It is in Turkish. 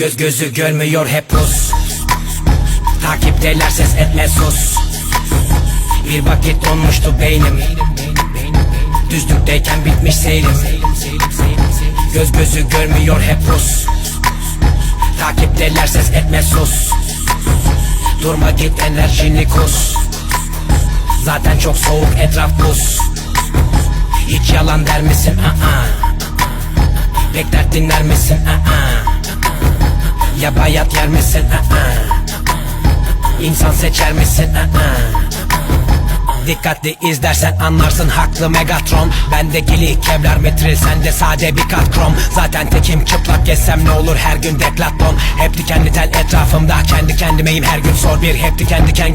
Göz gözü görmüyor hep pus Takipteler ses etme sus Bir vakit donmuştu beynim Düzlükteyken bitmiş seyrim Göz gözü görmüyor hep pus Takipteler ses etme sus Durma git enerjini kus Zaten çok soğuk etraf buz Hiç yalan der misin? Aa. Pek dert dinler misin? Aa. Ya bayat yer misin? İnsan seçer misin? Dikkatli izlersen anlarsın haklı Megatron. Bende gili kevlar metril sende sade bir kat krom. Zaten tekim çıplak gezsem ne olur her gün deklaton Hep dikenli tel etrafımda kendi kendimeyim her gün sor bir hep diken diken